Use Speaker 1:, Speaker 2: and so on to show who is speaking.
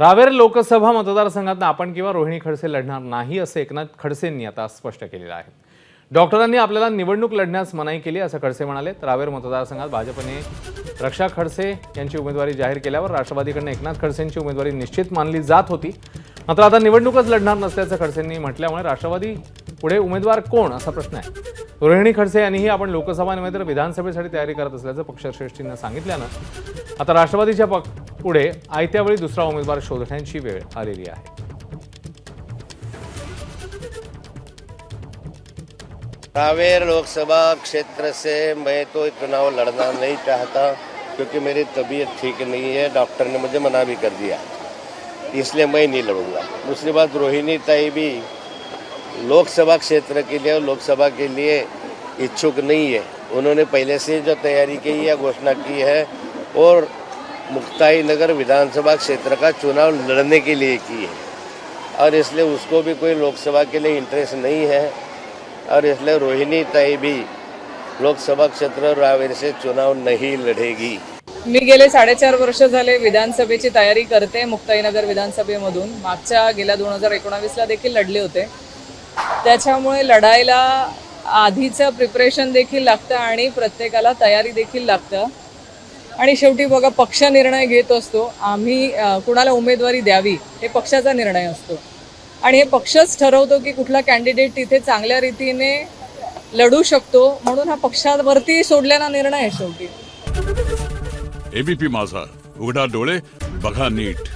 Speaker 1: रावेर लोकसभा मतदारसंघात आपण किंवा रोहिणी खडसे लढणार नाही असं एकनाथ खडसेंनी आता स्पष्ट केलेलं आहे. डॉक्टरांनी आपल्याला निवडणूक लढण्यास मनाई केली असं खडसे म्हणाले. रावेर मतदारसंघात भाजपने रक्षा खडसे यांची उमेदवारी जाहीर केल्यावर राष्ट्रवादीकडनं एकनाथ खडसेंची उमेदवारी निश्चित मानली जात होती. मात्र आता निवडणूकच लढणार नसल्याचं खडसेंनी म्हटल्यामुळे राष्ट्रवादी पुढे उमेदवार कोण असा प्रश्न आहे. रोहिणी खडसे यांनीही आपण लोकसभा नव्हे तर विधानसभेसाठी तयारी करत असल्याचं पक्षश्रेष्ठींना सांगितल्यानं आता राष्ट्रवादीच्या पक पुढे आयत्या वेळी दुसरा उमेदवार शोधण्याची वेळ आलेली आहे.
Speaker 2: रावेर लोकसभा क्षेत्र से मैं तो चुनाव लड़ना नहीं चाहता क्योंकि मेरी तबीयत ठीक नहीं है, डॉक्टर ने मुझे मना भी कर दिया। इसलिए मैं नहीं लड़ूँगा। दूसरी बात, रोहिणी ताई भी लोकसभा क्षेत्र के लिए और लोकसभा के लिए इच्छुक नहीं है। उन्होंने पहले से जो तैयारी की है, घोषणा की है और मुक्ताई नगर विधानसभा क्षेत्र का चुनाव लड़ने के लिए की है। और इसलिए उसको भी कोई लोकसभा के लिए इंटरेस्ट नहीं है। और इसलिए रोहिणी ताई भी लोकसभा क्षेत्र रावेर से चुनाव नहीं लड़ेगी।
Speaker 3: मी गेले साडेचार वर्ष झाले विधानसभेची तयारी करते मुक्ताईनगर विधानसभेमधून. मागच्या गेल्या दोन हजार एकोणावीसला देखील लढले होते. त्याच्यामुळे लढायला आधीचं प्रिपरेशन देखील लागतं आणि प्रत्येकाला तयारी देखील लागतं. आणि शेवटी बघा पक्ष निर्णय घेत असतो. आम्ही कुणाला उमेदवारी द्यावी हे पक्षाचा निर्णय असतो. आणि हे पक्षच ठरवतो की कुठला कॅन्डिडेट तिथे चांगल्या रीतीने लढू शकतो म्हणून हा पक्षावरती सोडलेला निर्णय आहे शेवटी.
Speaker 4: एबीपी माझा. उघडा डोळे बघा नीट.